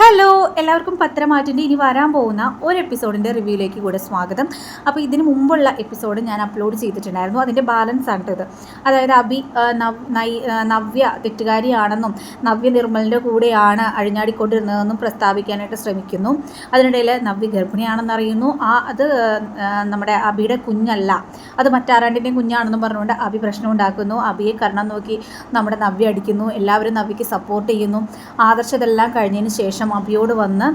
Hello എല്ലാവർക്കും പത്രമാറ്റിന്റെ ഇനി വരാൻ പോകുന്ന ഒരു എപ്പിസോഡിന്റെ റിവ്യൂയിലേക്ക് കൂടെ സ്വാഗതം. അപ്പോൾ ഇതിന് മുമ്പുള്ള എപ്പിസോഡ് ഞാൻ അപ്ലോഡ് ചെയ്തിട്ടുണ്ടായിരുന്നു. അതിന്റെ ബാലൻസ് ആണ് ഇത്. അതായത് അബി നവ്യ തെറ്റുകാരിയാണെന്നും നവ്യ നിർമ്മലിന്റെ കൂടെയാണ് അഴിഞ്ഞാടിക്കൊണ്ടിരുന്നതെന്നും പ്രസ്താവിക്കാനായിട്ട് ശ്രമിക്കുന്നു. അതിനിടയിൽ നവ്യ ഗർഭിണിയാണെന്ന് അറിയുന്നു ആ അത് നമ്മുടെ അബിയുടെ കുഞ്ഞല്ല. അത് മറ്റാരാണ്ടിന്റെയും കുഞ്ഞാണെന്നും പറഞ്ഞുകൊണ്ട് അബി പ്രശ്നം ഉണ്ടാക്കുന്നു. അബിയെ കരണം നോക്കി നമ്മുടെ നവ്യ അടിക്കുന്നു. എല്ലാവരും നവ്യക്ക് സപ്പോർട്ട് ചെയ്യുന്നു. ആദർശതെല്ലാം കഴിഞ്ഞതിന് ശേഷം അബിയോട് വന്ന്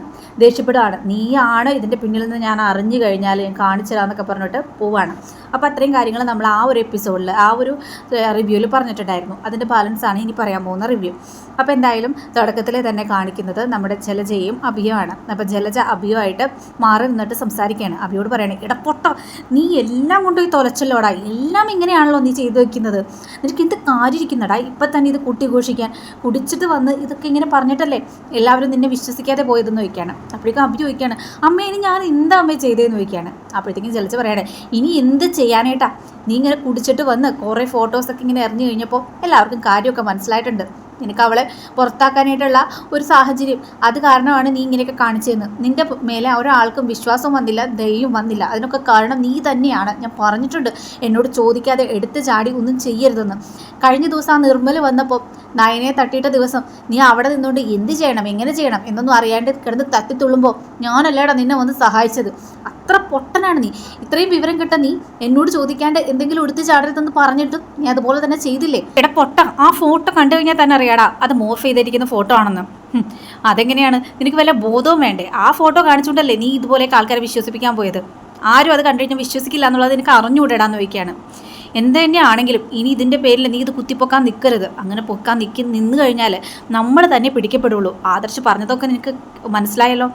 ദേഷ്യപ്പെടുകയാണ്. നീയാണ് ഇതിന്റെ പിന്നിൽ നിന്ന് ഞാൻ അറിഞ്ഞു കഴിഞ്ഞാൽ ഞാൻ കാണിച്ചു തരാമെന്നൊക്കെ പറഞ്ഞിട്ട് പോവാണ്. അപ്പോൾ അത്രയും കാര്യങ്ങൾ നമ്മൾ ആ ഒരു എപ്പിസോഡിൽ ആ ഒരു റിവ്യൂവിൽ പറഞ്ഞിട്ടുണ്ടായിരുന്നു. അതിന്റെ ബാലൻസ് ആണ് ഇനി പറയാൻ പോകുന്ന റിവ്യൂ അപ്പോൾ എന്തായാലും തുടക്കത്തിലെ തന്നെ കാണിക്കുന്നത് നമ്മുടെ ജലജയും അഭിയുമാണ്. അപ്പോൾ ജലജ അഭിയുമായിട്ട് മാറി നിന്നിട്ട് സംസാരിക്കുകയാണ്. അഭിയോട് പറയണേ എടാ പൊട്ട നീ എല്ലാം കൊണ്ടുപോയി തൊലച്ചല്ലോടാ. എല്ലാം ഇങ്ങനെയാണല്ലോ നീ ചെയ്തു വെക്കുന്നത്. നിനക്ക് എന്ത് കാര്യമിരിക്കുന്നടാ ഇപ്പം തന്നെ ഇത് കുട്ടി ഘോഷിക്കാൻ കുടിച്ചിട്ട് വന്ന് ഇതൊക്കെ ഇങ്ങനെ പറഞ്ഞിട്ടല്ലേ എല്ലാവരും നിന്നെ വിശ്വസിക്കാതെ പോയതെന്ന് ചോദിക്കുകയാണ്. അപ്പോഴേക്കും അമ്മ ചോദിക്കുകയാണ് അമ്മ ഇനി ഞാൻ എന്താ അമ്മ ചെയ്തതെന്ന് ചോദിക്കുകയാണ്. അപ്പോഴത്തേക്കും ജലജ പറയണേ ഇനി എന്ത് ചെയ്യാനായിട്ടാ നീ ഇങ്ങനെ കുടിച്ചിട്ട് വന്ന് കുറേ ഫോട്ടോസൊക്കെ ഇങ്ങനെ എറിഞ്ഞു കഴിഞ്ഞപ്പോൾ എല്ലാവർക്കും കാര്യമൊക്കെ മനസ്സിലായിട്ടുണ്ട്. നിനക്ക് അവളെ പുറത്താക്കാനായിട്ടുള്ള ഒരു സാഹചര്യം. അത് കാരണമാണ് നീ ഇങ്ങനെയൊക്കെ കാണിച്ചതെന്ന്. നിന്റെ മേലെ ഒരാൾക്കും വിശ്വാസം വന്നില്ല ദയവും വന്നില്ല. അതിനൊക്കെ കാരണം നീ തന്നെയാണ്. ഞാൻ പറഞ്ഞിട്ടുണ്ട് എന്നോട് ചോദിക്കാതെ എടുത്ത് ചാടി ഒന്നും ചെയ്യരുതെന്ന്. കഴിഞ്ഞ ദിവസം ആ നിർമ്മൽ വന്നപ്പോൾ നയനെ തട്ടിയിട്ട ദിവസം നീ അവിടെ നിന്നുകൊണ്ട് എന്ത് ചെയ്യണം എങ്ങനെ ചെയ്യണം? എന്നൊന്നും അറിയാണ്ട് കിടന്ന് തട്ടിത്തുള്ളുമ്പോൾ ഞാനല്ലേടാ നിന്നെ വന്ന് സഹായിച്ചത്. അത്ര പൊട്ടനാണ് നീ? ഇത്രയും വിവരം കിട്ട നീ എന്നോട് ചോദിക്കാണ്ട് എന്തെങ്കിലും എടുത്ത് ചാടരുതെന്ന് പറഞ്ഞിട്ട് നീ അതുപോലെ തന്നെ ചെയ്തില്ലേ? എടാ പൊട്ട ആ ഫോട്ടോ കണ്ടു കഴിഞ്ഞാൽ തന്നെ അറിയാടാ. അത് മോഫ് ചെയ്തിരിക്കുന്ന ഫോട്ടോ ആണെന്ന്. അതെങ്ങനെയാണ്? നിനക്ക് വല്ല ബോധവും വേണ്ടേ? ആ ഫോട്ടോ കാണിച്ചുകൊണ്ടല്ലേ നീ ഇതുപോലെയൊക്കെ ആൾക്കാരെ വിശ്വസിപ്പിക്കാൻ പോയത്? ആരും അത് കണ്ടു കഴിഞ്ഞാൽ വിശ്വസിക്കില്ല എന്നുള്ളത് എനിക്ക് അറിഞ്ഞുകൂടെടാന്ന് ചോദിക്കുകയാണ്. എന്ത് തന്നെയാണെങ്കിലും ഇനി ഇതിന്റെ പേരിൽ നീ ഇത് കുത്തിപ്പൊക്കാൻ നിൽക്കരുത്. അങ്ങനെ പൊക്കാൻ നിൽക്കി നിന്ന് കഴിഞ്ഞാൽ നമ്മൾ തന്നെ പിടിക്കപ്പെടുള്ളൂ. ആദർശ് പറഞ്ഞതൊക്കെ നിനക്ക് മനസ്സിലായല്ലോ?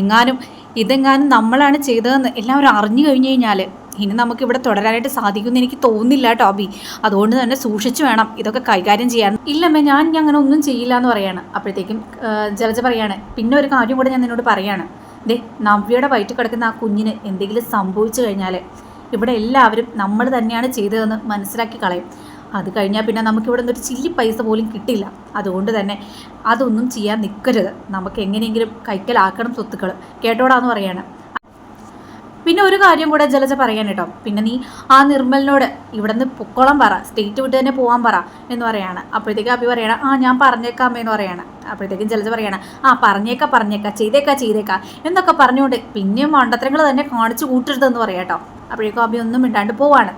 എങ്ങാനും ഇതെങ്ങാനും നമ്മളാണ് ചെയ്തതെന്ന് എല്ലാവരും അറിഞ്ഞു കഴിഞ്ഞു കഴിഞ്ഞാൽ ഇനി നമുക്ക് ഇവിടെ തുടരാനായിട്ട് സാധിക്കുമെന്ന് എനിക്ക് തോന്നുന്നില്ല ടോബി അതുകൊണ്ട് തന്നെ സൂക്ഷിച്ചു വേണം ഇതൊക്കെ കൈകാര്യം ചെയ്യാൻ. ഇല്ലമ്മേ ഞാൻ അങ്ങനെ ഒന്നും ചെയ്യില്ല എന്ന് പറയാണ്. അപ്പോഴത്തേക്കും ജലജ പറയാണ് പിന്നെ ഒരു കാര്യം കൂടെ ഞാൻ നിന്നോട് പറയാണ്. ദേ നവ്യയുടെ വയറ്റിൽ കിടക്കുന്ന ആ കുഞ്ഞിന് എന്തെങ്കിലും സംഭവിച്ചു കഴിഞ്ഞാൽ ഇവിടെ എല്ലാവരും നമ്മൾ തന്നെയാണ് ചെയ്തതെന്ന് മനസ്സിലാക്കി കളയും. അത് കഴിഞ്ഞാൽ പിന്നെ നമുക്കിവിടെ നിന്നൊരു ചില്ലി പൈസ പോലും കിട്ടില്ല. അതുകൊണ്ട് തന്നെ അതൊന്നും ചെയ്യാൻ നിൽക്കരുത് നമുക്ക് എങ്ങനെയെങ്കിലും കൈക്കലാക്കണം സ്വത്തുക്കൾ കേട്ടോടാന്ന് പറയാണ്. പിന്നെ ഒരു കാര്യം കൂടെ ജലജ പറയാൻ കേട്ടോ. പിന്നെ നീ ആ നിർമ്മലിനോട് ഇവിടെ നിന്ന് പൊക്കോളം പറ. സ്റ്റേറ്റ് വിട്ട് തന്നെ പോകാൻ പറ എന്ന് പറയാണ്. അപ്പോഴത്തേക്കും അഭി പറയണം ആ ഞാൻ പറഞ്ഞേക്കാം എന്ന് പറയാണ്. അപ്പോഴത്തേക്കും ജലജ പറയണം ആ പറഞ്ഞേക്കാ പറഞ്ഞേക്കാം ചെയ്തേക്കാ ചെയ്തേക്കാ എന്നൊക്കെ പറഞ്ഞുകൊണ്ട് പിന്നെയും മണ്ടത്തരങ്ങൾ തന്നെ കാണിച്ചു കൂട്ടരുതെന്ന് പറയാം കേട്ടോ. അപ്പോഴേക്കും അഭി ഒന്നും മിണ്ടാണ്ട് പോവാണ്.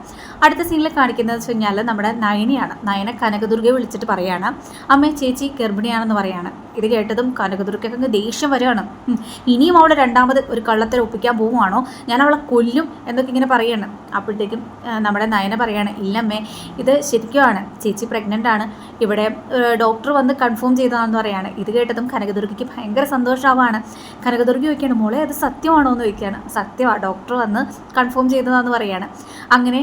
അടുത്ത സീനിൽ കാണിക്കുന്നത് വെച്ച് കഴിഞ്ഞാൽ നമ്മുടെ നയനയാണ്. നയന കനകദുർഗയെ വിളിച്ചിട്ട് പറയാണ് അമ്മേ ചേച്ചി ഗർഭിണിയാണെന്ന് പറയാണ്. ഇത് കേട്ടതും കനകദുർഗയ്ക്ക് അങ്ങ് ദേഷ്യം വരികയാണ്. ഇനിയും അവളെ രണ്ടാമത് ഒരു കള്ളത്തിൽ ഒപ്പിക്കാൻ പോവുകയാണോ? ഞാൻ അവളെ കൊല്ലും എന്നൊക്കെ ഇങ്ങനെ പറയാണ്. അപ്പോഴത്തേക്കും നമ്മുടെ നയന പറയാണ് ഇല്ലമ്മേ ഇത് ശരിക്കുമാണ് ചേച്ചി പ്രഗ്നന്റ് ആണ്. ഇവിടെ ഡോക്ടർ വന്ന് കൺഫേം ചെയ്തതാണെന്ന് പറയാണ്. ഇത് കേട്ടതും കനകദുർഗയ്ക്ക് ഭയങ്കര സന്തോഷമാവാണ് കനകദുർഗ ചോദിക്കുകയാണ് മോളെ അത് സത്യമാണോ എന്ന് ചോദിക്കുകയാണ്. സത്യമാണ് ഡോക്ടർ വന്ന് കൺഫേം ചെയ്തതാണെന്ന് പറയാണ്. അങ്ങനെ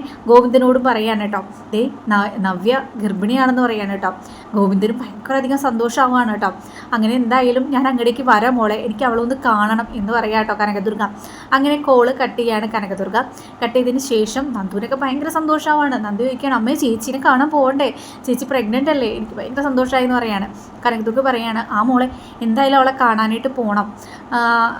ഗോവിന്ദനോടും പറയാണ് കേട്ടോ. ദേ നവ്യ ഗർഭിണിയാണെന്ന് പറയാണ് കേട്ടോ. ഗോവിന്ദനും ഭയങ്കര അധികം സന്തോഷമാവാണ് കേട്ടോ. അങ്ങനെ എന്തായാലും ഞാൻ അങ്ങടേക്ക് വരാം മോളെ. എനിക്ക് അവളൊന്ന് കാണണം എന്ന് പറയാം കേട്ടോ കനകദുർഗ. അങ്ങനെ കോൾ കട്ട് ചെയ്യാണ് കനകദുർഗ. കട്ട് ചെയ്തതിന് ശേഷം നന്ദുവിനൊക്കെ ഭയങ്കര സന്തോഷമാവാണ്. നന്ദു ചോദിക്കുകയാണ് അമ്മേ ചേച്ചീനെ കാണാൻ പോകണ്ടേ? ചേച്ചി പ്രഗ്നന്റ് അല്ലേ? എനിക്ക് ഭയങ്കര സന്തോഷമായി എന്ന് പറയാണ്. കനകദുർഗ പറയാണ് ആ മോളെ എന്തായാലും അവളെ കാണാനായിട്ട് പോകണം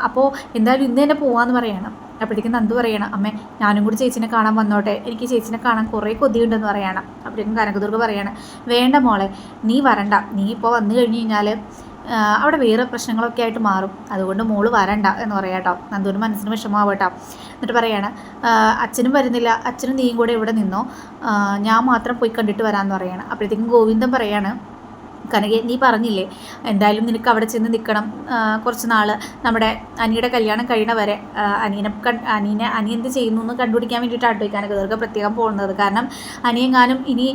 അപ്പോൾ എന്തായാലും ഇന്ന് തന്നെ പോവാന്ന് പറയാണ്. അപ്പോഴത്തേക്കും നന്ദു പറയണം അമ്മേ ഞാനും കൂടി ചേച്ചിനെ കാണാൻ വന്നോട്ടെ. എനിക്ക് ചേച്ചിനെ കാണാൻ കുറേ കൊതിയുണ്ടെന്ന് പറയണം. അപ്പോഴേക്കും കനകദുർഗ പറയണം വേണ്ട മോളെ നീ വരണ്ട. നീ ഇപ്പോൾ വന്നു കഴിഞ്ഞ് കഴിഞ്ഞാൽ അവിടെ വേറെ പ്രശ്നങ്ങളൊക്കെ ആയിട്ട് മാറും. അതുകൊണ്ട് മോൾ വരണ്ട എന്ന് പറയാം കേട്ടോ നന്ദുവിന് മനസ്സിന് വിഷമാവട്ടോ എന്നിട്ട് പറയാണ് അച്ഛനും വരുന്നില്ല. അച്ഛനും നീയും കൂടെ ഇവിടെ നിന്നോ. ഞാൻ മാത്രം പോയി കണ്ടിട്ട് വരാമെന്ന് പറയാണ്. അപ്പോഴത്തേക്കും ഗോവിന്ദൻ പറയാണ് കനകെ നീ പറഞ്ഞില്ലേ എന്തായാലും നിനക്ക് അവിടെ ചെന്ന് നിൽക്കണം. കുറച്ച് നാൾ നമ്മുടെ അനിയുടെ കല്യാണം കഴിയണ വരെ അനിയനെ അനിയനെ അനി എന്ത് ചെയ്യുന്നു എന്ന് കണ്ടുപിടിക്കാൻ വേണ്ടിയിട്ടാണ് കേട്ടോ ഈ കനകദുർഗ പ്രത്യേകം പോകുന്നത്. കാരണം അനിയെങ്ങാനും ഇനി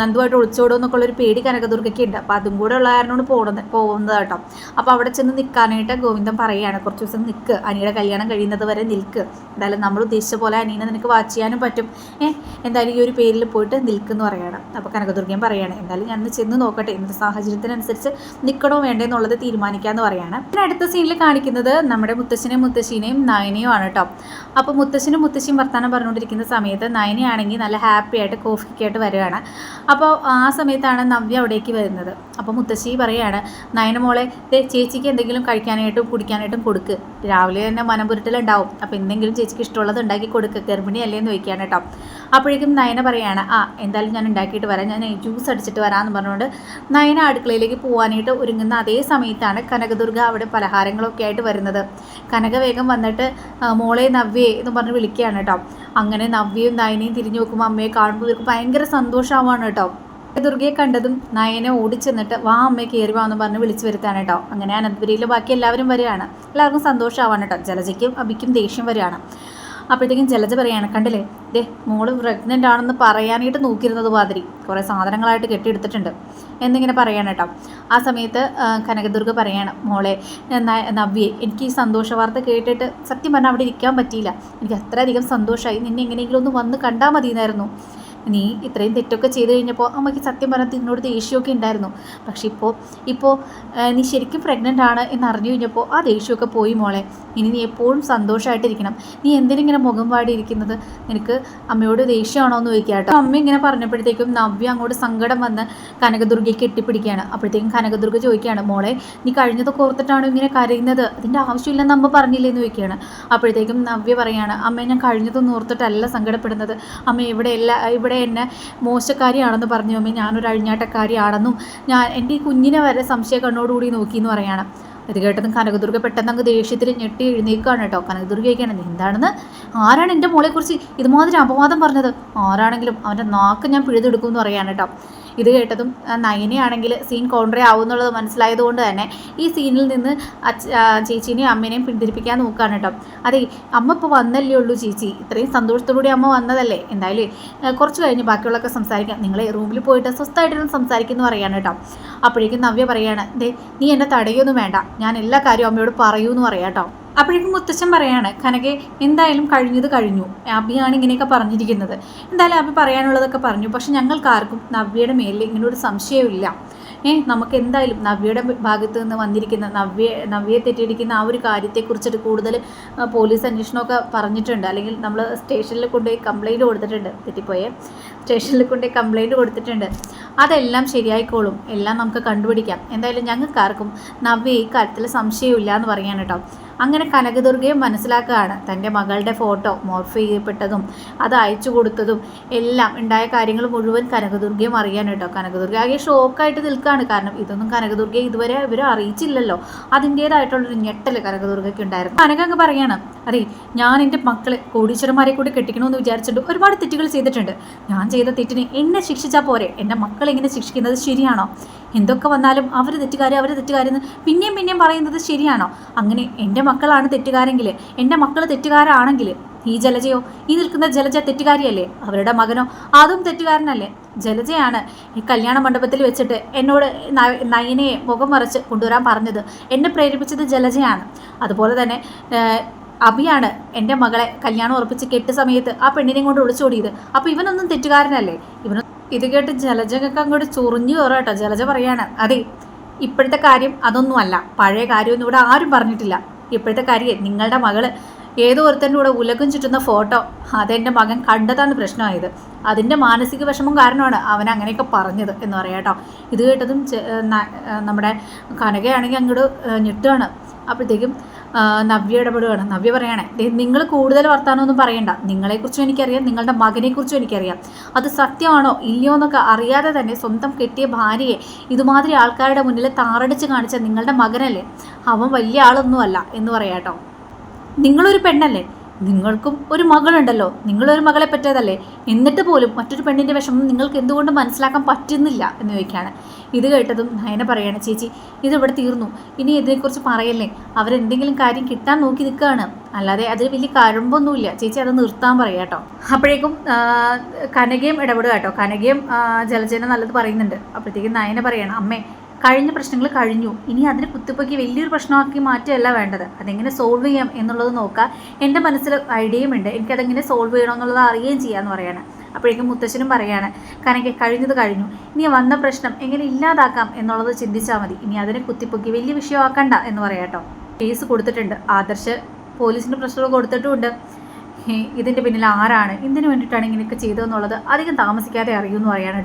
നന്ദുമായിട്ട് ഒളിച്ചോടും എന്നൊക്കെ ഒരു പേടി കനകദുർഗയ്ക്ക് ഉണ്ട്. അപ്പോൾ അതും കൂടെ ഉള്ള കാരണമാണ് പോകുന്നത് പോകുന്നത് കേട്ടോ. അപ്പോൾ അവിടെ ചെന്ന് നിൽക്കാനായിട്ട് ഗോവിന്ദൻ പറയുകയാണ് കുറച്ച് ദിവസം നിൽക്ക് അനിയുടെ കല്യാണം കഴിയുന്നത് വരെ നിൽക്ക്. എന്തായാലും നമ്മൾ ഉദ്ദേശിച്ച പോലെ അനിയനെ നിനക്ക് വാച്ച് ചെയ്യാനും പറ്റും. ഏഹ് എന്തായാലും ഈ ഒരു പേരിൽ പോയിട്ട് നിൽക്കുന്നു പറയണം. അപ്പോൾ കനകദുർഗയും പറയുകയാണ് എന്തായാലും ഞാൻ ചെന്ന് നോക്കട്ടെ എന്ത് സാഹചര്യം സാഹചര്യത്തിനനുസരിച്ച് നിൽക്കണോ വേണ്ടേ എന്നുള്ളത് തീരുമാനിക്കാമെന്ന് പറയാണ്. പിന്നെ അടുത്ത സീനിൽ കാണിക്കുന്നത് നമ്മുടെ മുത്തശ്ശനെയും മുത്തശ്ശീനെയും നയനയും ആണ് കേട്ടോ അപ്പോൾ മുത്തശ്ശനും മുത്തശ്ശിയും വർത്തമാനം പറഞ്ഞുകൊണ്ടിരിക്കുന്ന സമയത്ത് നയനയാണെങ്കിൽ നല്ല ഹാപ്പി ആയിട്ട് കോഫിക്ക് ആയിട്ട് വരികയാണ്. അപ്പോൾ ആ സമയത്താണ് നവ്യ അവിടേക്ക് വരുന്നത്. അപ്പോൾ മുത്തശ്ശി പറയുകയാണ് നയന മോളെ ചേച്ചിക്ക് എന്തെങ്കിലും കഴിക്കാനായിട്ടും കുടിക്കാനായിട്ടും കൊടുക്ക്. രാവിലെ തന്നെ മനംപുരട്ടിലുണ്ടാവും അപ്പോൾ എന്തെങ്കിലും ചേച്ചിക്ക് ഇഷ്ടമുള്ളത് ഉണ്ടാക്കി കൊടുക്ക്. ഗർഭിണി അല്ലേന്ന് ചോദിക്കുകയാണ് കേട്ടോ അപ്പോഴേക്കും നയന പറയുകയാണ് ആ എന്തായാലും ഞാൻ ഉണ്ടാക്കിയിട്ട് വരാം. ഞാൻ ജ്യൂസ് അടിച്ചിട്ട് വരാമെന്ന് പറഞ്ഞുകൊണ്ട് നയന അടുക്കളയിലേക്ക് പോകാനായിട്ട് ഒരുങ്ങുന്ന അതേ സമയത്താണ് കനകദുർഗ അവിടെ പലഹാരങ്ങളൊക്കെ ആയിട്ട് വരുന്നത്. കനക വേഗം വന്നിട്ട് മോളെ നവ്യേ എന്ന് പറഞ്ഞ് വിളിക്കുകയാണ് കേട്ടോ. അങ്ങനെ നവ്യയും നയനയും തിരിഞ്ഞു നോക്കുമ്പോൾ അമ്മയെ കാണുമ്പോൾ ഇവർക്ക് ഭയങ്കര സന്തോഷമാവാണ് കേട്ടോ. ദുർഗയെ കണ്ടതും നയനെ ഓടിച്ചെന്നിട്ട് വാ അമ്മയെ കയറി വാ എന്ന് പറഞ്ഞ് വിളിച്ചു വരുത്താണ് കേട്ടോ. അങ്ങനെ അനന്തപുരിയിൽ ബാക്കി എല്ലാവരും വരികയാണ്. എല്ലാവർക്കും സന്തോഷമാവാണ് കേട്ടോ. ജലജയ്ക്കും അബിക്കും ദേഷ്യം വരികയാണ്. അപ്പോഴത്തേക്കും ജലജ പറയാണ് കണ്ടില്ലേ? ദേ മോൾ പ്രഗ്നന്റ് ആണെന്ന് പറയാനായിട്ട് നോക്കിയിരുന്നത് മാതിരി. കുറേ സാധനങ്ങളായിട്ട് കെട്ടിയെടുത്തിട്ടുണ്ട്. എന്നിങ്ങനെ പറയാണ് കേട്ടോ. ആ സമയത്ത് കനകദുർഗ പറയാണ് മോളെ നവ്യെ എനിക്ക് ഈ സന്തോഷ വാർത്ത കേട്ടിട്ട് സത്യം പറഞ്ഞാൽ അവിടെ ഇരിക്കാൻ പറ്റിയില്ല. എനിക്ക് അത്രയധികം സന്തോഷമായി നിന്നെ എങ്ങനെയെങ്കിലും ഒന്ന് വന്ന് കണ്ടാൽ മതിയെന്നായിരുന്നു. നീ ഇത്രയും തെറ്റൊക്കെ ചെയ്തു കഴിഞ്ഞപ്പോൾ അമ്മയ്ക്ക് സത്യം പറഞ്ഞാൽ നിന്നോട് ദേഷ്യമൊക്കെ ഉണ്ടായിരുന്നു. പക്ഷെ ഇപ്പോൾ ഇപ്പോൾ നീ ശരിക്കും പ്രഗ്നന്റ് ആണ് എന്ന് അറിഞ്ഞു കഴിഞ്ഞപ്പോൾ ആ ദേഷ്യമൊക്കെ പോയി മോളെ. ഇനി നീ എപ്പോഴും സന്തോഷമായിട്ടിരിക്കണം നീ എന്തിനിങ്ങനെ മുഖം പാടിയിരിക്കുന്നത് നിനക്ക് അമ്മയോട് ദേഷ്യമാണോ എന്ന് ചോദിക്കുക കേട്ടോ. അമ്മ ഇങ്ങനെ പറഞ്ഞപ്പോഴത്തേക്കും നവ്യ അങ്ങോട്ട് സങ്കടം വന്ന് കനകദുർഗയെ കെട്ടിപ്പിടിക്കുകയാണ്. അപ്പോഴത്തേക്കും കനകദുർഗ ചോദിക്കുകയാണ് മോളെ നീ കഴിഞ്ഞതൊക്കെ ഓർത്തിട്ടാണോ ഇങ്ങനെ കരയുന്നത്? അതിന്റെ ആവശ്യമില്ലെന്ന് അമ്മ പറഞ്ഞില്ലേ? എന്ന് ചോദിക്കുകയാണ്. അപ്പോഴത്തേക്കും നവ്യ പറയുകയാണ് അമ്മ ഞാൻ കഴിഞ്ഞതൊന്നും ഓർത്തിട്ടല്ല സങ്കടപ്പെടുന്നത്. അമ്മ ഇവിടെ എല്ലാ ഇവിടെ എന്നെ മോശക്കാരിയാണെന്ന് പറഞ്ഞു. അമ്മ ഞാനൊരു അഴിഞ്ഞാട്ടക്കാരിയാണെന്നും ഞാൻ എന്റെ കുഞ്ഞിനെ വരെ സംശയ കണ്ണോടുകൂടി നോക്കി എന്ന് പറയാണ്. ഇത് കേട്ടതും കനകദുർഗ പെട്ടെന്ന് അങ്ങ് ദേഷ്യത്തിൽ ഞെട്ടി എഴുന്നേൽക്കുകയാണ് കേട്ടോ. കനകദുർഗ ചോദിക്കുകയാണ് എന്താണെന്ന്? ആരാണ് എന്റെ മോളെക്കുറിച്ച് ഇതുമാതിരി അപവാദം പറഞ്ഞത്? ആരാണെങ്കിലും അവന്റെ നാക്ക് ഞാൻ പിഴുതെടുക്കുമെന്ന് പറയാണ് കേട്ടോ. ഇത് കേട്ടതും നയനയാണെങ്കിൽ സീൻ കോൺട്രേ ആവുമെന്നുള്ളത് മനസ്സിലായതുകൊണ്ട് തന്നെ ഈ സീനിൽ നിന്ന് ചേച്ചീനെയും അമ്മേനെയും പിന്തിരിപ്പിക്കാൻ നോക്കുകയാണ് കേട്ടോ. അതെ അമ്മ ഇപ്പോൾ വന്നല്ലേ ഉള്ളൂ ചേച്ചി. ഇത്രയും സന്തോഷത്തോടുകൂടി അമ്മ വന്നതല്ലേ? എന്തായാലും കുറച്ച് കഴിഞ്ഞ് ബാക്കിയുള്ളൊക്കെ സംസാരിക്കാം. നിങ്ങൾ റൂമിൽ പോയിട്ട് സ്വസ്ഥമായിട്ടിരുന്ന് സംസാരിക്കുന്നു പറയാണ് കേട്ടോ. അപ്പോഴേക്കും നവ്യ പറയാണ് ദേ നീ എന്നെ തടയൊന്നും വേണ്ട. ഞാൻ എല്ലാ കാര്യവും അമ്മയോട് പറയൂ എന്ന് പറയാം കേട്ടോ. അപ്പോഴേക്കും മുത്തച്ഛൻ പറയാണ് കനകെ എന്തായാലും കഴിഞ്ഞത് കഴിഞ്ഞു. അബിയാണ് ഇങ്ങനെയൊക്കെ പറഞ്ഞിരിക്കുന്നത്. എന്തായാലും അബി പറയാനുള്ളതൊക്കെ പറഞ്ഞു. പക്ഷെ ഞങ്ങൾക്കാർക്കും നവ്യയുടെ മേലിൽ ഇങ്ങനെ ഒരു സംശയമില്ല ഏ നമുക്ക് എന്തായാലും നവ്യയുടെ ഭാഗത്ത് നിന്ന് വന്നിരിക്കുന്ന നവ്യ നവ്യയെ തെറ്റിയിരിക്കുന്ന ആ ഒരു കാര്യത്തെക്കുറിച്ചിട്ട് കൂടുതൽ പോലീസ് അന്വേഷണമൊക്കെ പറഞ്ഞിട്ടുണ്ട്. അല്ലെങ്കിൽ നമ്മൾ സ്റ്റേഷനിൽ കൊണ്ടുപോയി കംപ്ലയിന്റ് കൊടുത്തിട്ടുണ്ട്. തെറ്റിപ്പോയേ. സ്റ്റേഷനിൽ കൊണ്ട് കംപ്ലൈന്റ് കൊടുത്തിട്ടുണ്ട്. അതെല്ലാം ശരിയായിക്കോളും. എല്ലാം നമുക്ക് കണ്ടുപിടിക്കാം. എന്തായാലും ഞങ്ങൾക്കാർക്കും നവ്യ ഈ കാര്യത്തിൽ സംശയമില്ല എന്ന് പറയാൻ കേട്ടോ. അങ്ങനെ കനകദുർഗയും മനസ്സിലാക്കുകയാണ്. തന്റെ മകളുടെ ഫോട്ടോ മോർഫ് ചെയ്യപ്പെട്ടതും അത് അയച്ചു കൊടുത്തതും എല്ലാം ഉണ്ടായ കാര്യങ്ങൾ മുഴുവൻ കനകദുർഗയും അറിയാൻ കേട്ടോ. കനകദുർഗ ആകെ ഷോക്കായിട്ട് നിൽക്കുകയാണ്. കാരണം ഇതൊന്നും കനകദുർഗയെ ഇതുവരെ ഇവർ അറിയിച്ചില്ലല്ലോ. അതിന്റേതായിട്ടുള്ളൊരു ഞെട്ടൽ കനകദുർഗയ്ക്ക് ഉണ്ടായിരുന്നു. കനക അങ്ങ് പറയാണ് അതെ ഞാൻ എന്റെ മക്കളെ കോടീശ്വരന്മാരെ കൂടി കെട്ടിക്കണമെന്ന് വിചാരിച്ചിട്ടുണ്ട് ഒരുപാട് തെറ്റുകൾ ചെയ്തിട്ടുണ്ട്. ഞാൻ ചെയ്ത തെറ്റിന് എന്നെ ശിക്ഷിച്ചാൽ പോരെ. എന്റെ മക്കൾ ഇങ്ങനെ ശിക്ഷിക്കുന്നത് ശരിയാണോ? എന്തൊക്കെ വന്നാലും അവർ തെറ്റുകാരെ അവർ തെറ്റുകാരെന്ന് പിന്നെയും പിന്നെയും പറയുന്നത് ശരിയാണോ? അങ്ങനെ എന്റെ മക്കളാണ് തെറ്റുകാരെങ്കിൽ എന്റെ മക്കൾ തെറ്റുകാരാണെങ്കിൽ ഈ ജലജയോ ഈ നിൽക്കുന്ന ജലജ തെറ്റുകാരിയല്ലേ? അവരുടെ മകനോ അതും തെറ്റുകാരനല്ലേ? ജലജയാണ് ഈ കല്യാണ മണ്ഡപത്തിൽ വെച്ചിട്ട് എന്നോട് നയനയെ മുഖം മറച്ച് കൊണ്ടുവരാൻ പറഞ്ഞത്. എന്നെ പ്രേരിപ്പിച്ചത് ജലജയാണ്. അതുപോലെ തന്നെ അഭിയാണ് എന്റെ മകളെ കല്യാണം ഉറപ്പിച്ച് കെട്ട് സമയത്ത് ആ പെണ്ണിനെയും കൊണ്ട് ഒളിച്ചോടിയത്. അപ്പോൾ ഇവനൊന്നും തെറ്റുകാരനല്ലേ? ഇവന് ഇത് കേട്ട് ജലജകൊക്കെ അങ്ങോട്ട് ചൊറിഞ്ഞു കയറാട്ടോ ജലജ പറയാണ് അതെ ഇപ്പോഴത്തെ കാര്യം അതൊന്നുമല്ല പഴയ കാര്യമൊന്നും ഇവിടെ ആരും പറഞ്ഞിട്ടില്ല. ഇപ്പോഴത്തെ കാര്യം നിങ്ങളുടെ മകൾ ഏതോ ഒരുത്തന്റെ കൂടെ ഉലകം ചുറ്റുന്ന ഫോട്ടോ അതെന്റെ മകൻ കണ്ടതാണ് പ്രശ്നമായത്. അതിന്റെ മാനസിക വിഷമം കാരണമാണ് അവൻ അങ്ങനെയൊക്കെ പറഞ്ഞത് എന്ന് പറയാം കേട്ടോ. ഇത് കേട്ടതും നമ്മുടെ കനകയാണെങ്കിൽ അങ്ങോട്ട് ഞെട്ടുകയാണ് അപ്പോഴത്തേക്കും നവ്യ ഇടപെടുകയാണ്. നവ്യ പറയണേ നിങ്ങൾ കൂടുതൽ വർത്താനമൊന്നും പറയണ്ട. നിങ്ങളെക്കുറിച്ചും എനിക്കറിയാം. നിങ്ങളുടെ മകനെക്കുറിച്ചും എനിക്കറിയാം. അത് സത്യമാണോ? ഇല്ലയോ എന്നൊക്കെ അറിയാതെ തന്നെ സ്വന്തം കെട്ടിയ ഭാര്യയെ ഇതുമാതിരി ആൾക്കാരുടെ മുന്നിൽ താറടിച്ച് കാണിച്ച നിങ്ങളുടെ മകനല്ലേ? അവൻ വലിയ ആളൊന്നുമല്ല എന്ന് പറയാം കേട്ടോ നിങ്ങളൊരു പെണ്ണല്ലേ? നിങ്ങൾക്കും ഒരു മകളുണ്ടല്ലോ. നിങ്ങളൊരു മകളെ പറ്റിയതല്ലേ. എന്നിട്ട് പോലും മറ്റൊരു പെണ്ണിന്റെ വിഷമം നിങ്ങൾക്ക് എന്തുകൊണ്ട് മനസ്സിലാക്കാൻ പറ്റുന്നില്ല എന്ന് ചോദിക്കുകയാണ്. ഇത് കേട്ടതും നയന പറയാണ് ചേച്ചി ഇതിവിടെ തീർന്നു. ഇനി ഇതിനെക്കുറിച്ച് പറയല്ലേ? അവരെന്തെങ്കിലും കാര്യം കിട്ടാൻ നോക്കി നിൽക്കുകയാണ്. അല്ലാതെ അതിൽ വലിയ കഴമ്പൊന്നുമില്ല. ചേച്ചി അത് നിർത്താൻ പറയാം കേട്ടോ. അപ്പോഴേക്കും കനകയും ഇടപെടുക കേട്ടോ. കനകയും ജലജന നല്ലത് പറയുന്നുണ്ട്. അപ്പോഴത്തേക്കും നയന പറയണം അമ്മേ കഴിഞ്ഞ പ്രശ്നങ്ങൾ കഴിഞ്ഞു. ഇനി അതിനെ കുത്തിപ്പൊക്കി വലിയൊരു പ്രശ്നമാക്കി മാറ്റുകയല്ല വേണ്ടത്. അതെങ്ങനെ സോൾവ് ചെയ്യാം എന്നുള്ളത് നോക്കുക. എന്റെ മനസ്സിൽ ഐഡിയയും ഉണ്ട്. എനിക്കതെങ്ങനെ സോൾവ് ചെയ്യണമെന്നുള്ളത് അറിയുകയും ചെയ്യാമെന്ന് പറയാണ്. അപ്പോഴേക്കും മുത്തശ്ശനും പറയാണ് കാരണം കഴിഞ്ഞത് കഴിഞ്ഞു. ഇനി വന്ന പ്രശ്നം എങ്ങനെ ഇല്ലാതാക്കാം എന്നുള്ളത് ചിന്തിച്ചാൽ മതി. ഇനി അതിനെ കുത്തിപ്പൊക്കി വലിയ വിഷയമാക്കണ്ട എന്ന് പറയാട്ടോ. കേസ് കൊടുത്തിട്ടുണ്ട്. ആദർശ് പോലീസിന്റെ പ്രഷർ കൊടുത്തിട്ടുമുണ്ട്. ഇതിന്റെ പിന്നിൽ ആരാണ്? എന്തിനു വേണ്ടിയിട്ടാണ് ഇങ്ങനെയൊക്കെ ചെയ്തതെന്നുള്ളത് അധികം താമസിക്കാതെ അറിയുമെന്ന് പറയാണ്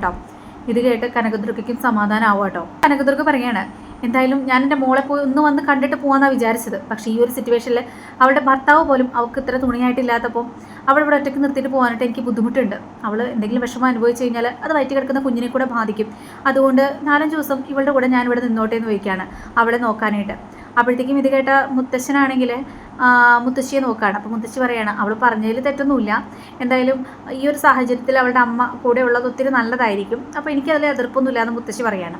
ഇത് കേട്ട് കനകദുർഗയ്ക്കും സമാധാനമാവും കേട്ടോ. കനകദുർഗ പറയാണ് എന്തായാലും ഞാൻ എന്റെ മോളെ പോയി ഒന്ന് വന്ന് കണ്ടിട്ട് പോകാമെന്നാണ് വിചാരിച്ചത്. പക്ഷേ ഈ ഒരു സിറ്റുവേഷനിൽ അവളുടെ ഭർത്താവ് പോലും അവൾക്ക് ഇത്ര തുണിയായിട്ടില്ലാത്തപ്പോൾ അവൾ ഇവിടെ ഒറ്റയ്ക്ക് നിർത്തിയിട്ട് പോകാനായിട്ട് എനിക്ക് ബുദ്ധിമുട്ടുണ്ട്. അവൾ എന്തെങ്കിലും വിഷമം അനുഭവിച്ചു കഴിഞ്ഞാൽ അത് വയറ്റി കിടക്കുന്ന കുഞ്ഞിനെ കൂടെ ബാധിക്കും. അതുകൊണ്ട് നാലഞ്ച് ദിവസം ഇവളുടെ കൂടെ ഞാൻ ഇവിടെ നിന്നോട്ടെ ചോദിക്കുകയാണ് അവളെ നോക്കാനായിട്ട്. അപ്പോഴത്തേക്കും ഇത് കേട്ട മുത്തശ്ശനാണെങ്കിൽ മുത്തശ്ശിയെ നോക്കുകയാണ് അപ്പോൾ മുത്തശ്ശി പറയാണ് അവൾ പറഞ്ഞതിൽ തെറ്റൊന്നുമില്ല. എന്തായാലും ഈ ഒരു സാഹചര്യത്തിൽ അവളുടെ അമ്മ കൂടെ ഉള്ളത് ഒത്തിരി നല്ലതായിരിക്കും. അപ്പോൾ എനിക്ക് അതിൽ എതിർപ്പൊന്നുമില്ല എന്ന് മുത്തശ്ശി പറയുകയാണ്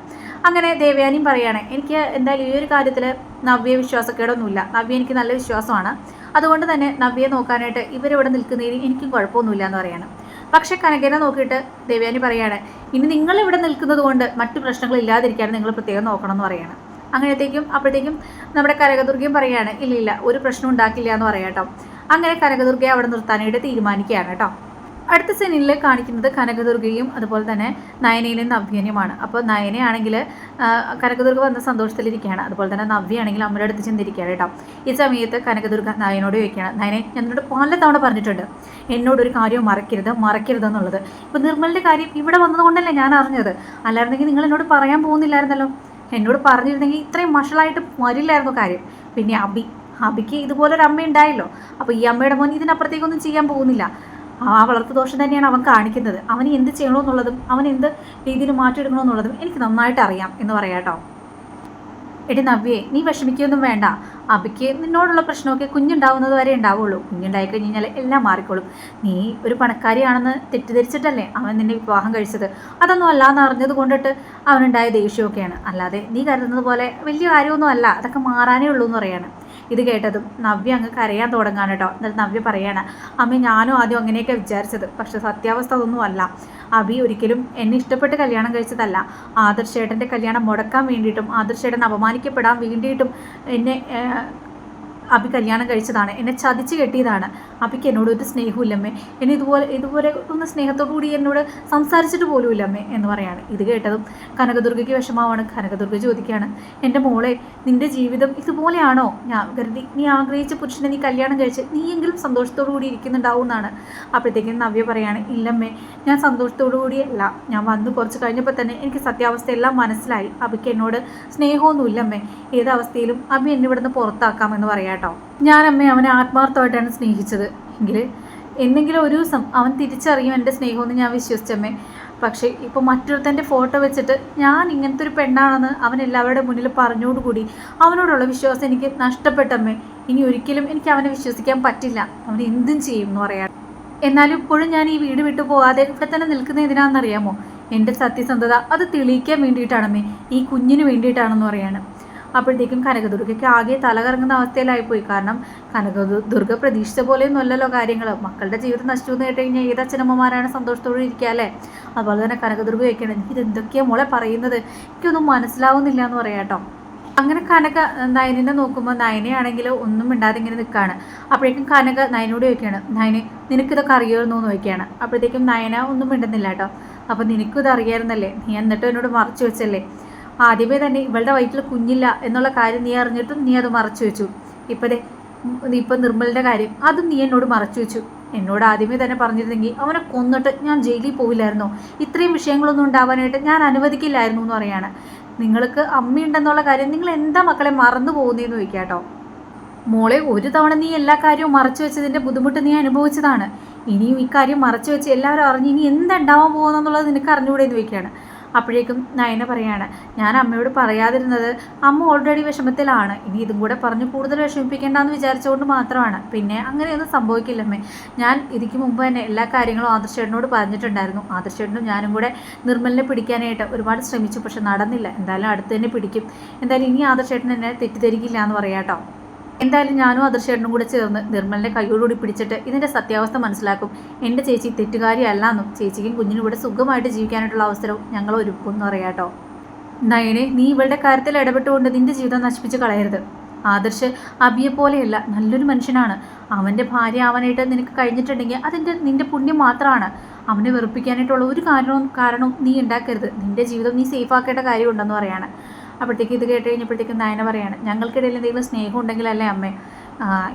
അങ്ങനെ ദേവയാനിയും പറയുകയാണ് എനിക്ക് എന്തായാലും ഈ ഒരു കാര്യത്തിൽ നവ്യ വിശ്വാസക്കേടൊന്നുമില്ല. നവ്യ എനിക്ക് നല്ല വിശ്വാസമാണ്. അതുകൊണ്ട് തന്നെ നവ്യയെ നോക്കാനായിട്ട് ഇവരിവിടെ നിൽക്കുന്നതിന് എനിക്കും കുഴപ്പമൊന്നുമില്ല എന്ന് പറയാണ്. പക്ഷെ കനകനെ നോക്കിയിട്ട് ദേവയാനി പറയുകയാണ് ഇനി നിങ്ങൾ ഇവിടെ നിൽക്കുന്നത് കൊണ്ട് മറ്റു പ്രശ്നങ്ങൾ ഇല്ലാതിരിക്കാൻ നിങ്ങൾ പ്രത്യേകം നോക്കണം എന്ന് പറയാണ്. അങ്ങനത്തേക്കും അപ്പോഴത്തേക്കും നമ്മുടെ കരകദുർഗയും പറയുകയാണ് ഇല്ല ഇല്ല ഒരു പ്രശ്നം ഉണ്ടാക്കില്ല എന്ന് പറയാം കേട്ടോ. അങ്ങനെ കനകദുർഗയെ അവിടെ നിർത്താനായിട്ട് തീരുമാനിക്കുകയാണ് കേട്ടോ. അടുത്ത സീനിൽ കാണിക്കുന്നത് കനകദുർഗയും അതുപോലെ തന്നെ നയനയിലും നവ്യനുമാണ്. അപ്പോൾ നയനയാണെങ്കിൽ കനകദുർഗ വന്ന സന്തോഷത്തിലിരിക്കുകയാണ്. അതുപോലെ തന്നെ നവ്യയാണെങ്കിൽ അമ്മയുടെ അടുത്ത് ചെന്നിരിക്കുകയാണ് കേട്ടോ. ഈ സമയത്ത് കനകദുർഗ നയനോട് ചോദിക്കുകയാണ് നയനെ എന്നോട് പല തവണ പറഞ്ഞിട്ടുണ്ട്. എന്നോടൊരു കാര്യം മറക്കരുത് മറക്കരുത് എന്നുള്ളത്. ഇപ്പോൾ നിർമ്മലിന്റെ കാര്യം ഇവിടെ വന്നതുകൊണ്ടല്ലേ ഞാൻ അറിഞ്ഞത്? അല്ലായിരുന്നെങ്കിൽ നിങ്ങൾ എന്നോട് പറയാൻ പോകുന്നില്ലായിരുന്നല്ലോ. എന്നോട് പറഞ്ഞിരുന്നെങ്കിൽ ഇത്രയും മഷളായിട്ട് വരില്ലായിരുന്നു കാര്യം. പിന്നെ അബി അബിക്ക് ഇതുപോലൊരു അമ്മ ഉണ്ടായല്ലോ. അപ്പോൾ ഈ അമ്മയുടെ മോൻ ഇതിനപ്പുറത്തേക്കൊന്നും ചെയ്യാൻ പോകുന്നില്ല. ആ വളർത്തു ദോഷം തന്നെയാണ് അവൻ കാണിക്കുന്നത്. അവന് എന്ത് ചെയ്യണമെന്നുള്ളതും അവൻ എന്ത് രീതിയിൽ മാറ്റിയെടുക്കണമെന്നുള്ളതും എനിക്ക് നന്നായിട്ട് അറിയാം എന്ന് പറയാം കേട്ടോ. എടി നവ്യേ നീ വിഷമിക്കുകയൊന്നും വേണ്ട. അബിക്ക് നിന്നോടുള്ള പ്രശ്നമൊക്കെ കുഞ്ഞുണ്ടാവുന്നത് വരെ ഉണ്ടാവുള്ളൂ. കുഞ്ഞുണ്ടായി കഴിഞ്ഞാൽ എല്ലാം മാറിക്കോളും. നീ ഒരു പണക്കാരിയാണെന്ന് തെറ്റിദ്ധരിച്ചിട്ടല്ലേ അവൻ നിന്നെ വിവാഹം കഴിച്ചത്? അതൊന്നും അല്ലാന്ന് അറിഞ്ഞത് കൊണ്ടിട്ട് അവനുണ്ടായ ദേഷ്യമൊക്കെയാണ്. അല്ലാതെ നീ കരുതുന്നത് പോലെ വലിയ കാര്യമൊന്നും അല്ല. അതൊക്കെ മാറാനേ ഉള്ളൂ എന്ന് പറയാണ്. ഇത് കേട്ടതും നവ്യ അങ്ങ് കരയാൻ തുടങ്ങാണ് കേട്ടോ. എന്നിട്ട് നവ്യ പറയാണ് അമ്മ ഞാനും ആദ്യം അങ്ങനെയൊക്കെ വിചാരിച്ചത്. പക്ഷെ സത്യാവസ്ഥ അതൊന്നും അല്ല. അബി ഒരിക്കലും എന്നെ ഇഷ്ടപ്പെട്ട് കല്യാണം കഴിച്ചതല്ല. ആദർശേട്ടന്റെ കല്യാണം മുടക്കാൻ വേണ്ടിയിട്ടും ആദർശേട്ടൻ അപമാനിക്കപ്പെടാൻ വേണ്ടിയിട്ടും എന്നെ അബി കല്യാണം കഴിച്ചതാണ്. എന്നെ ചതിച്ച് കെട്ടിയതാണ്. അബിക്ക് എന്നോട് ഒരു സ്നേഹമില്ലമ്മേ എന്നെ ഇതുപോലെ ഇതുപോലെ ഒന്ന് സ്നേഹത്തോടു കൂടി എന്നോട് സംസാരിച്ചിട്ട് പോലും ഇല്ലമ്മേ എന്ന് പറയാണ്. ഇത് കേട്ടതും കനകദുർഗയ്ക്ക് വിഷമാവാണ് കനകദുർഗ ചോദിക്കുകയാണ് എന്റെ മോളെ നിന്റെ ജീവിതം ഇതുപോലെയാണോ? ഞാൻ കരുതി നീ ആഗ്രഹിച്ച പുരുഷനെ നീ കല്യാണം കഴിച്ച് നീയെങ്കിലും സന്തോഷത്തോടു കൂടി ഇരിക്കുന്നുണ്ടാവും എന്നാണ്. അപ്പോഴത്തേക്കും നവ്യ പറയാണ് ഇല്ലമ്മേ ഞാൻ സന്തോഷത്തോടു കൂടിയല്ല ഞാൻ വന്ന് കുറച്ച് കഴിഞ്ഞപ്പോൾ തന്നെ എനിക്ക് സത്യാവസ്ഥയെല്ലാം മനസ്സിലായി. അബിക്ക് എന്നോട് സ്നേഹമൊന്നുമില്ലമ്മേ. ഏതവസ്ഥയിലും അബി എന്നെ ഇവിടുന്ന് പുറത്താക്കാമെന്ന് പറയാം കേട്ടോ. ഞാൻ അമ്മയെ അവനെ ആത്മാർത്ഥമായിട്ടാണ് സ്നേഹിച്ചത്. എങ്കിൽ എന്തെങ്കിലും ഒരു ദിവസം അവൻ തിരിച്ചറിയും എന്റെ സ്നേഹമെന്ന് ഞാൻ വിശ്വസിച്ചമ്മേ. പക്ഷേ ഇപ്പോൾ മറ്റൊരുത്തന്റെ ഫോട്ടോ വെച്ചിട്ട് ഞാൻ ഇങ്ങനത്തെ ഒരു പെണ്ണാണെന്ന് അവൻ എല്ലാവരുടെ മുന്നിൽ പറഞ്ഞോടുകൂടി അവനോടുള്ള വിശ്വാസം എനിക്ക് നഷ്ടപ്പെട്ടമ്മേ. ഇനി ഒരിക്കലും എനിക്ക് അവനെ വിശ്വസിക്കാൻ പറ്റില്ല. അവൻ എന്തും ചെയ്യും എന്ന് പറയാം എന്നാലും ഇപ്പോഴും ഞാൻ ഈ വീട് വിട്ടു പോകാതെ ഇവിടെ തന്നെ നിൽക്കുന്ന എന്തിനാണെന്നറിയാമോ? എന്റെ സത്യസന്ധത അത് തെളിയിക്കാൻ വേണ്ടിയിട്ടാണമ്മേ. ഈ കുഞ്ഞിന് വേണ്ടിയിട്ടാണെന്ന് പറയാണ്. അപ്പോഴത്തേക്കും കനകദുർഗയ്ക്ക് ആകെ തലകറങ്ങുന്ന അവസ്ഥയിലായിപ്പോയി കാരണം കനകദുർഗ പ്രതീക്ഷിച്ച പോലെയൊന്നും അല്ലല്ലോ കാര്യങ്ങൾ. മക്കളുടെ ജീവിതം നശിച്ചു എന്ന് കേട്ട് കഴിഞ്ഞാൽ ഏത് അച്ഛനമ്മമാരാണ് സന്തോഷത്തോടെ ഇരിക്കുക അല്ലേ? അതുപോലെ തന്നെ കനകദുർഗ വയ്ക്കണം "നീ ഇതെന്തൊക്കെയാ മോളെ പറയുന്നത്? എനിക്കൊന്നും മനസ്സിലാവുന്നില്ല എന്ന് പറയാം കേട്ടോ. അങ്ങനെ കനക നയനിനെ നോക്കുമ്പോൾ നയനയാണെങ്കിൽ ഒന്നും മിണ്ടാതെ ഇങ്ങനെ നിൽക്കുകയാണ്. അപ്പോഴേക്കും കനക നയനോട് ചോദിക്കുകയാണ് നയനെ നിനക്കിതൊക്കെ അറിയാമായിരുന്നു? എന്ന് ചോദിക്കുകയാണ്. അപ്പോഴത്തേക്കും നയന ഒന്നും മിണ്ടുന്നില്ല കേട്ടോ. അപ്പോൾ നിനക്കിത് അറിയായിരുന്നല്ലേ നീ എന്നിട്ട് എന്നോട് മറച്ചു വെച്ചല്ലേ? ആദ്യമേ തന്നെ ഇവളുടെ വയറ്റിൽ കുഞ്ഞില്ല എന്നുള്ള കാര്യം നീ അറിഞ്ഞിട്ടും നീ അത് മറച്ചു വെച്ചു. ഇപ്പതേ ഇപ്പം നിർമ്മലിന്റെ കാര്യം അതും നീ എന്നോട് മറച്ചു വെച്ചു. എന്നോട് ആദ്യമേ തന്നെ പറഞ്ഞിരുന്നെങ്കിൽ അവനെ കൊന്നിട്ട് ഞാൻ ജയിലിൽ പോവില്ലായിരുന്നു? ഇത്രയും വിഷയങ്ങളൊന്നും ഉണ്ടാവാനായിട്ട് ഞാൻ അനുവദിക്കില്ലായിരുന്നു എന്ന് പറയാണ്. നിങ്ങൾക്ക് അമ്മയുണ്ടെന്നുള്ള കാര്യം നിങ്ങൾ എന്താ മക്കളെ മറന്നു പോകുന്നതെന്ന് ചോദിക്കാം കേട്ടോ മോളെ ഒരു തവണ നീ എല്ലാ കാര്യവും മറച്ചു വെച്ചതിന്റെ ബുദ്ധിമുട്ട് നീ അനുഭവിച്ചതാണ്. ഇനിയും ഇക്കാര്യം കാര്യം മറച്ചു വെച്ച് എല്ലാവരും അറിഞ്ഞ് ഇനി എന്തുണ്ടാവാൻ പോകുന്നെന്നുള്ളത് നിനക്ക് അറിഞ്ഞുകൂടെ എന്ന് ചോദിക്കുകയാണ് അപ്പോഴേക്കും നയന പറയാണ് ഞാൻ അമ്മയോട് പറയാതിരുന്നത് അമ്മ ഓൾറെഡി വിഷമത്തിലാണ്. ഇനി ഇതും കൂടെ പറഞ്ഞ് കൂടുതൽ വിഷമിപ്പിക്കേണ്ടെന്ന് വിചാരിച്ചുകൊണ്ട് മാത്രമാണ്. പിന്നെ അങ്ങനെയൊന്നും സംഭവിക്കില്ലമ്മേ. ഞാൻ ഇതിക്ക് മുമ്പ് തന്നെ എല്ലാ കാര്യങ്ങളും ആദർശേട്ടനോട് പറഞ്ഞിട്ടുണ്ടായിരുന്നു. ആദർശേട്ടനും ഞാനും കൂടെ നിർമ്മലിനെ പിടിക്കാനായിട്ട് ഒരുപാട് ശ്രമിച്ചു. പക്ഷെ നടന്നില്ല. എന്തായാലും അടുത്ത് തന്നെ പിടിക്കും. എന്തായാലും ഇനി ആദർശേട്ടൻ എന്നെ തെറ്റിദ്ധരിക്കില്ല എന്ന് പറയാട്ടോ എന്തായാലും ഞാനും അദർശേട്ടനും കൂടെ ചേർന്ന് നിർമ്മലിന്റെ കൈയോടുകൂടി പിടിച്ചിട്ട് ഇതിന്റെ സത്യാവസ്ഥ മനസ്സിലാക്കും. എന്റെ ചേച്ചി തെറ്റുകാരിയല്ലാന്നും ചേച്ചിക്കും കുഞ്ഞിനും കൂടെ സുഖമായിട്ട് ജീവിക്കാനായിട്ടുള്ള അവസരവും ഞങ്ങൾ ഒരുക്കും എന്ന് പറയാം കേട്ടോ. നയനെ നീ ഇവളുടെ കാര്യത്തിൽ ഇടപെട്ടുകൊണ്ട് നിന്റെ ജീവിതം നശിപ്പിച്ച് കളയരുത്. ആദർശ് അബിയെ പോലെയല്ല നല്ലൊരു മനുഷ്യനാണ്. അവന്റെ ഭാര്യ ആവാനായിട്ട് നിനക്ക് കഴിഞ്ഞിട്ടുണ്ടെങ്കിൽ അതിന്റെ നിന്റെ പുണ്യം മാത്രമാണ്. അവനെ വെറുപ്പിക്കാനായിട്ടുള്ള ഒരു കാരണവും കാരണവും നീ ഉണ്ടാക്കരുത്. നിന്റെ ജീവിതം നീ സേഫ് ആക്കേണ്ട കാര്യമുണ്ടെന്ന് പറയാണ് അപ്പോഴത്തേക്ക് ഇത് കേട്ട് കഴിഞ്ഞപ്പോഴത്തേക്കും നയന പറയാണ് ഞങ്ങൾക്കിടയിൽ എന്തെങ്കിലും സ്നേഹം ഉണ്ടെങ്കിലല്ലേ അമ്മേ?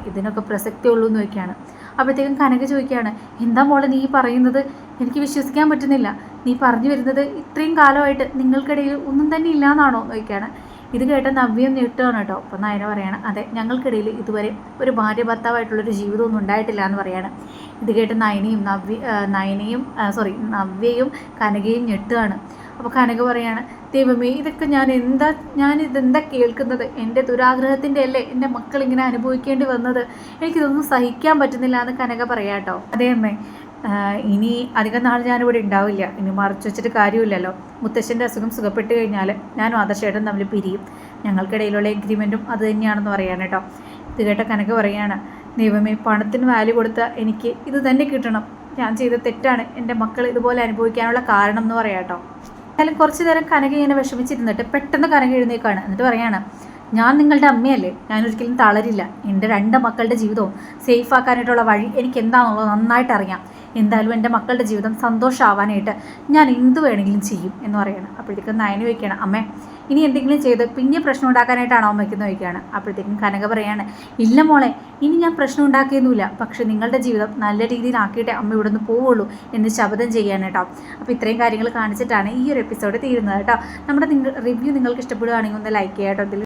ഇതിനൊക്കെ പ്രസക്തി ഉള്ളൂ എന്ന് ചോദിക്കുകയാണ്. അപ്പോഴത്തേക്കും കനക ചോദിക്കുകയാണ് എന്താ മോളെ നീ പറയുന്നത്? എനിക്ക് വിശ്വസിക്കാൻ പറ്റുന്നില്ല. നീ പറഞ്ഞു വരുന്നത് ഇത്രയും കാലമായിട്ട് നിങ്ങൾക്കിടയിൽ ഒന്നും തന്നെ ഇല്ലാന്നാണോ? എന്ന് ചോദിക്കുകയാണ്. ഇത് കേട്ട നവ്യം ഞെട്ടുകയാണ് കേട്ടോ. അപ്പം നയന പറയാണ് അതെ ഞങ്ങൾക്കിടയിൽ ഇതുവരെ ഒരു ഭാര്യ ഭർത്താവായിട്ടുള്ളൊരു ജീവിതമൊന്നും ഉണ്ടായിട്ടില്ല എന്ന് പറയാണ്. ഇത് കേട്ട് നയനയും നവ്യ നയനയും സോറി നവ്യയും കനകയും ഞെട്ടുകയാണ്. അപ്പോൾ കനക പറയാണ് ദൈവമേ ഇതൊക്കെ ഞാൻ എന്താ ഞാൻ ഇതെന്താ കേൾക്കുന്നത്? എന്റെ ദുരാഗ്രഹത്തിന്റെ അല്ലേ എന്റെ മക്കൾ ഇങ്ങനെ അനുഭവിക്കേണ്ടി വന്നത്? എനിക്കിതൊന്നും സഹിക്കാൻ പറ്റുന്നില്ല എന്ന് കനക പറയാട്ടോ അതേ അമ്മേ ഇനി അധികം നാൾ ഞാനിവിടെ ഉണ്ടാവില്ല. ഇനി മറച്ചു വെച്ചിട്ട് കാര്യമില്ലല്ലോ. മുത്തശ്ശന്റെ അസുഖം സുഖപ്പെട്ട് കഴിഞ്ഞാൽ ഞാനും ആദർശേട്ടൻ തമ്മിൽ പിരിയും. ഞങ്ങൾക്കിടയിലുള്ള എഗ്രിമെന്റും അത് തന്നെയാണെന്ന് പറയാണ് കേട്ടോ ഇത് കേട്ട കനക പറയാണ് ദൈവമേ പണത്തിന് വാല്യൂ കൊടുത്ത എനിക്ക് ഇത് തന്നെ കിട്ടണം. ഞാൻ ചെയ്ത തെറ്റാണ്. എന്റെ മക്കൾ ഇതുപോലെ അനുഭവിക്കാനുള്ള കാരണം എന്ന് പറയാം കേട്ടോ എന്നാലും കുറച്ച് നേരം കനക ഇങ്ങനെ വിഷമിച്ചിരുന്നിട്ട് പെട്ടെന്ന് കനക എഴുന്നേക്കാണ് എന്നിട്ട് പറയാണ് ഞാൻ നിങ്ങളുടെ അമ്മയല്ലേ? ഞാൻ ഒരിക്കലും തളരില്ല. എന്റെ രണ്ട് മക്കളുടെ ജീവിതവും സേഫ് ആക്കാനായിട്ടുള്ള വഴി എനിക്ക് എന്താണെന്നുള്ളത് നന്നായിട്ട് അറിയാം. എന്തായാലും എന്റെ മക്കളുടെ ജീവിതം സന്തോഷമാവാനായിട്ട് ഞാൻ എന്ത് വേണമെങ്കിലും ചെയ്യും എന്ന് പറയണം. അപ്പോഴത്തേക്കും നയന വയ്ക്കുകയാണ് അമ്മേ ഇനി എന്തെങ്കിലും ചെയ്ത് പിന്നെ പ്രശ്നം ഉണ്ടാക്കാനായിട്ടാണോ അമ്മയ്ക്കെന്ന് ചോദിക്കുകയാണ്. അപ്പോഴത്തേക്കും കനക പറയാണ് ഇല്ല മോളെ ഇനി ഞാൻ പ്രശ്നം ഉണ്ടാക്കിയൊന്നുമില്ല. പക്ഷേ നിങ്ങളുടെ ജീവിതം നല്ല രീതിയിലാക്കിയിട്ടേ അമ്മ ഇവിടെ നിന്ന് പോവുള്ളൂ എന്ന് ശബ്ദം ചെയ്യാൻ കേട്ടോ അപ്പോൾ ഇത്രയും കാര്യങ്ങൾ കാണിച്ചിട്ടാണ് ഈ ഒരു എപ്പിസോഡ് തീരുന്നത് കേട്ടോ നമ്മുടെ നിങ്ങൾ റിവ്യൂ നിങ്ങൾക്ക് ഇഷ്ടപ്പെടുകയാണെങ്കിൽ ഒന്ന് ലൈക്ക് ചെയ്യാം കേട്ടോ ഇതിൽ